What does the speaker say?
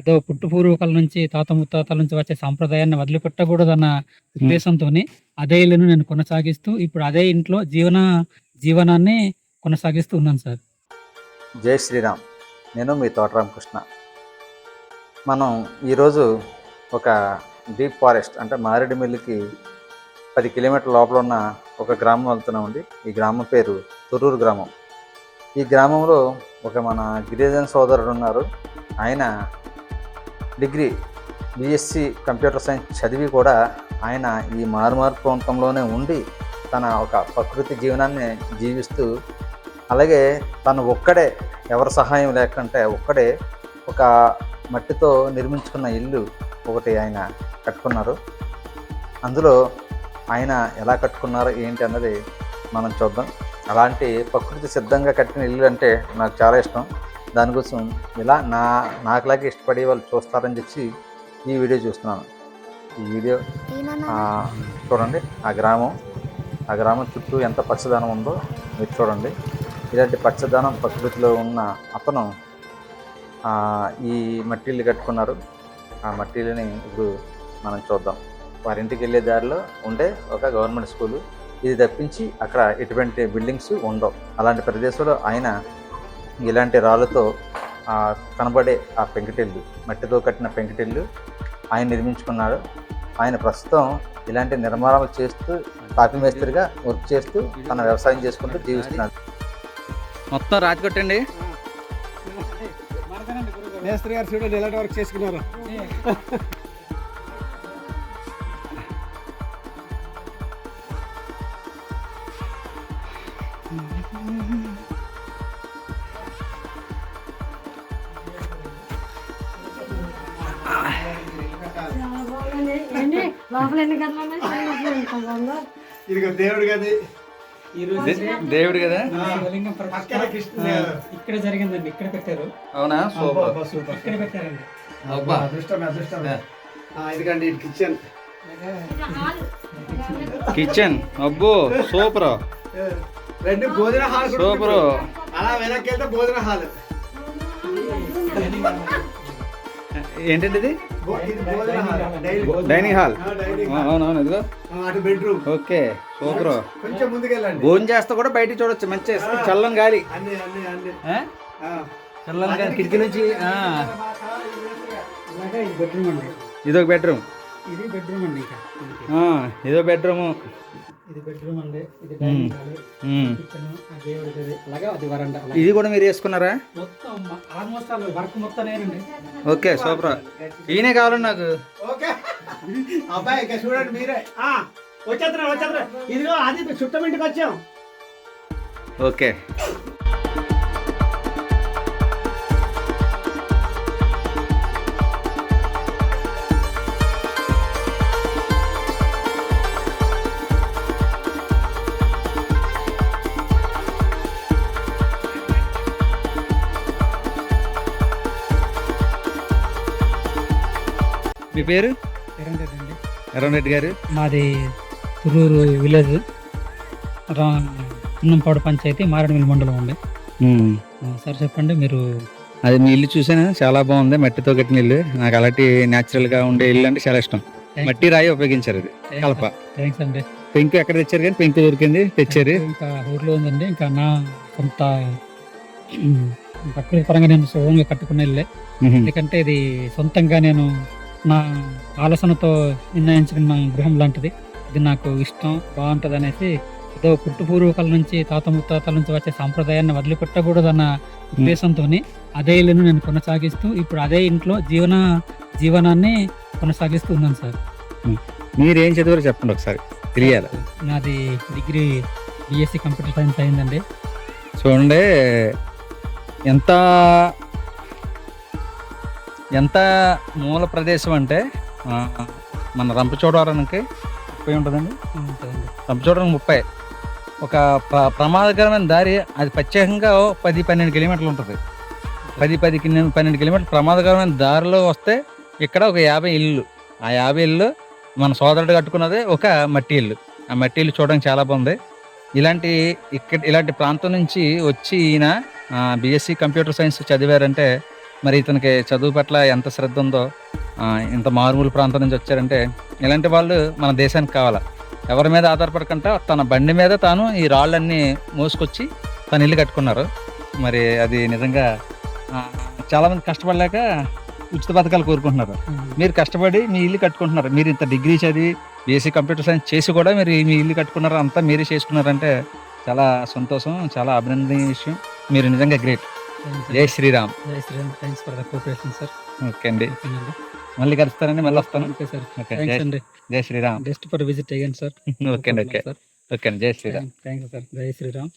ఏదో పుట్టుపూర్వకాల నుంచి తాత ముత్తాతల నుంచి వచ్చే సాంప్రదాయాన్ని వదిలిపెట్టకూడదన్న ఉద్దేశంతో అదే ఇల్లును నేను కొనసాగిస్తూ ఇప్పుడు అదే ఇంట్లో జీవన జీవనాన్ని కొనసాగిస్తూ ఉన్నాను సార్. జై శ్రీరామ్. నేను మీ తోటరామకృష్ణ మనం ఈరోజు ఒక డీప్ ఫారెస్ట్ అంటే మారేడుమిల్లికి పది కిలోమీటర్ల లోపల ఉన్న ఒక గ్రామం వెళ్తున్నామండి. ఈ గ్రామం పేరు తురూరు గ్రామం. ఈ గ్రామంలో ఒక మన గిరిజన సోదరుడు ఉన్నారు. ఆయన డిగ్రీ బీఎస్సీ కంప్యూటర్ సైన్స్ చదివి కూడా ఆయన ఈ మారుమారు ప్రాంతంలోనే ఉండి తన ఒక ప్రకృతి జీవనాన్ని జీవిస్తూ అలాగే తను ఒక్కడే ఎవరి సహాయం లేకుంటే ఒక్కడే ఒక మట్టితో నిర్మించుకున్న ఇల్లు ఒకటి ఆయన కట్టుకున్నారు. అందులో ఆయన ఎలా కట్టుకున్నారో ఏంటి అన్నది మనం చూద్దాం. అలాంటి ప్రకృతి సిద్ధంగా కట్టిన ఇల్లు అంటే నాకు చాలా ఇష్టం. దానికోసం ఇలా నా నాకులాగే ఇష్టపడే వాళ్ళు చూస్తారని చెప్పి ఈ వీడియో చూస్తున్నాను. ఈ వీడియో చూడండి ఆ గ్రామం ఆ గ్రామం చుట్టూ ఎంత పచ్చదనం ఉందో మీరు చూడండి. ఇలాంటి పచ్చదనం ప్రకృతిలో ఉన్న అతను ఈ మట్టిల్లు కట్టుకున్నారు. ఆ మట్టిల్ని ఇప్పుడు మనం చూద్దాం. వారి ఇంటికి వెళ్ళే దారిలో ఉండే ఒక గవర్నమెంట్ స్కూలు. ఇది తప్పించి అక్కడ ఎటువంటి బిల్డింగ్స్ ఉండవు. అలాంటి ప్రదేశంలో ఆయన ఇలాంటి రాళ్ళతో ఆ, కనబడే ఆ పెంకుటిల్లు మట్టితో కట్టిన పెంకుటిల్లు ఆయన నిర్మించుకున్నాడు ఆయన ప్రస్తుతం ఇలాంటి నిర్మాణాలు చేస్తూ కాపీ మేస్త్రిగా వర్క్ చేస్తూ తన వ్యవసాయం చేసుకుంటూ జీవిస్తున్నాడు మొత్తం రాతి కొట్టండి. మేస్త్రి గారు చూడండి ఎలాంటి వర్క్ చేసుకున్నారు. ఏంటి? లోపల ఎన్ని గంటలు ఉన్నాయి? పైన లోపల ఎంత బాగుందో. ఇది దేవుడు గది దేవుడు కదా? ఇక్కడ జరిగిందండి ఇక్కడ పెట్టారు. అవునా? సూపర్. ఇక్కడ పెట్టారండి. అబ్బా. అదృష్టం అదృష్టం ఇదిగండి ఇది కిచెన్ కిచెన్ అబ్బో సూపర్. రెండు భోజన హాల్ సూపర్. అలా వెనక్కి వెళ్తే భోజన హాల్. ఇది? హాల్. డైనింగ్. హాల్. అవునవును ఇదిగో. అటు బెడ్రూమ్. Okay super. కొంచెం ముందుకెళ్ళండి. భోజనం చేస్తా కూడా బయట చూడొచ్చు మంచి చల్లని గాలి. చల్లని గాలి కిటికీ నుంచి ఇదొక బెడ్రూమ్. ఇది బెడ్రూమ్ అండి. ఇదో బెడ్రూమ్. ఇది బెడ్రూమ్ అండి ఇది డైనింగ్ హాల్ కిచెన్ ఆ దేవుడి గది అలాగే అది వరండా అలాగే. ఇది కూడా మీరు వేసుకున్నారా మొత్తం ఆల్మోస్ట్ ఆల్ వర్క్ మొత్తం నేనండి ఓకే సూపర్. ఈయనే కావాలండి నాకు. ఓకే. అబ్బాయి ఇక చూడండి మీరే. ఆ, వచ్చేస్తున్నా వచ్చేస్తున్నా ఇదిగో అది చుట్టం ఇంటికి వచ్చాం. ఓకే. మీ పేరు? కిరణ్ రెడ్డి గారు. మాది తురూరు విలేజ్ అన్నంపాడు పంచాయతీ మారేడుమిల్లి మండలం అండి. ఆ, సార్ చెప్పండి మీరు అది మీ ఇల్లు చూసాను? చాలా బాగుంది మట్టితో కట్టిన ఇల్లు. నాకు అలాంటి న్యాచురల్గా ఉండే ఇల్లు అంటే చాలా ఇష్టం. మట్టి రాయి ఉపయోగించారు అది కలప. థ్యాంక్స్ అండి. పెంకు ఎక్కడ తెచ్చారు కానీ పెంకు దొరికింది తెచ్చారు. ఇంకా ఊర్లో ఉందండి ఇంకా నా ఉమ్, ప్రకృతి పరంగా నేను సోన్గా కట్టుకున్న ఇల్లే. ఎందుకంటే ఇది సొంతంగా నేను నా ఆలోచనతో నిర్ణయించుకున్న గృహం లాంటిది. ఇది నాకు ఇష్టం బాగుంటుంది అనేసి ఏదో పుట్టు పూర్వకాల నుంచి తాత ముత్తాతల నుంచి వచ్చే సాంప్రదాయాన్ని వదిలిపెట్టకూడదన్న ఉద్దేశంతో అదే ఇల్లును నేను కొనసాగిస్తూ ఇప్పుడు అదే ఇంట్లో జీవన జీవనాన్ని కొనసాగిస్తూ ఉన్నాను సార్. మీరేం చదివారో చెప్పండి ఒకసారి. తెలియాలి. నాది డిగ్రీ బిఎస్సి కంప్యూటర్ సైన్స్ అయిందండి. చూడండి ఎంత ఎంత మూల ప్రదేశం అంటే మన రంపచోడవరానికి ముప్పై ఉంటుందండి. రంపచోడవరం ముప్పై. ఒక ప్ర ప్రమాదకరమైన దారి అది ప్రత్యేకంగా పది పన్నెండు కిలోమీటర్లు ఉంటుంది. పది పది పన్నెండు కిలోమీటర్లు ప్రమాదకరమైన దారిలో వస్తే ఇక్కడ ఒక యాభై ఇల్లు. ఆ యాభై ఇల్లు మన సోదరుడు కట్టుకున్నది ఒక మట్టి ఇల్లు. ఆ మట్టి ఇల్లు చూడడానికి చాలా బాగుంది. ఇలాంటి ఇక్కడ ఇలాంటి ప్రాంతం నుంచి వచ్చి ఈయన బీఎస్సీ కంప్యూటర్ సైన్స్ చదివారంటే మరి ఇతనికి చదువు పట్ల ఎంత శ్రద్ధ ఉందో ఇంత మారుమూల ప్రాంతం నుంచి వచ్చారంటే ఇలాంటి వాళ్ళు మన దేశానికి కావాలా. ఎవరి మీద ఆధారపడకుండా తన బండి మీద తాను ఈ రాళ్ళన్నీ మోసుకొచ్చి తను ఇల్లు కట్టుకున్నారు. మరి అది నిజంగా చాలామంది కష్టపడలేక ఉచిత పథకాలు కోరుకుంటున్నారు. మీరు కష్టపడి మీ ఇల్లు కట్టుకుంటున్నారు. మీరు ఇంత డిగ్రీ చదివి బీఎస్సీ కంప్యూటర్ సైన్స్ చేసి కూడా మీరు మీ ఇల్లు కట్టుకున్నారు అంతా మీరే చేసుకున్నారంటే చాలా సంతోషం చాలా అభినందనీయ విషయం. మీరు నిజంగా గ్రేట్. జై శ్రీరామ్. జై Shri Ram. Thanks for the cooperation sir okay అండి. మళ్ళీ కలుస్తారండి మళ్ళీ వస్తాను. Okay sir. థ్యాంక్స్ జై అండి. జై శ్రీరామ్. జస్ట్ ఫర్ విజిట్ అయ్యాను సార్ ఓకే అండి ఓకే. ఓకే అండి జై శ్రీరామ్. Thanks sir Jai Sriram.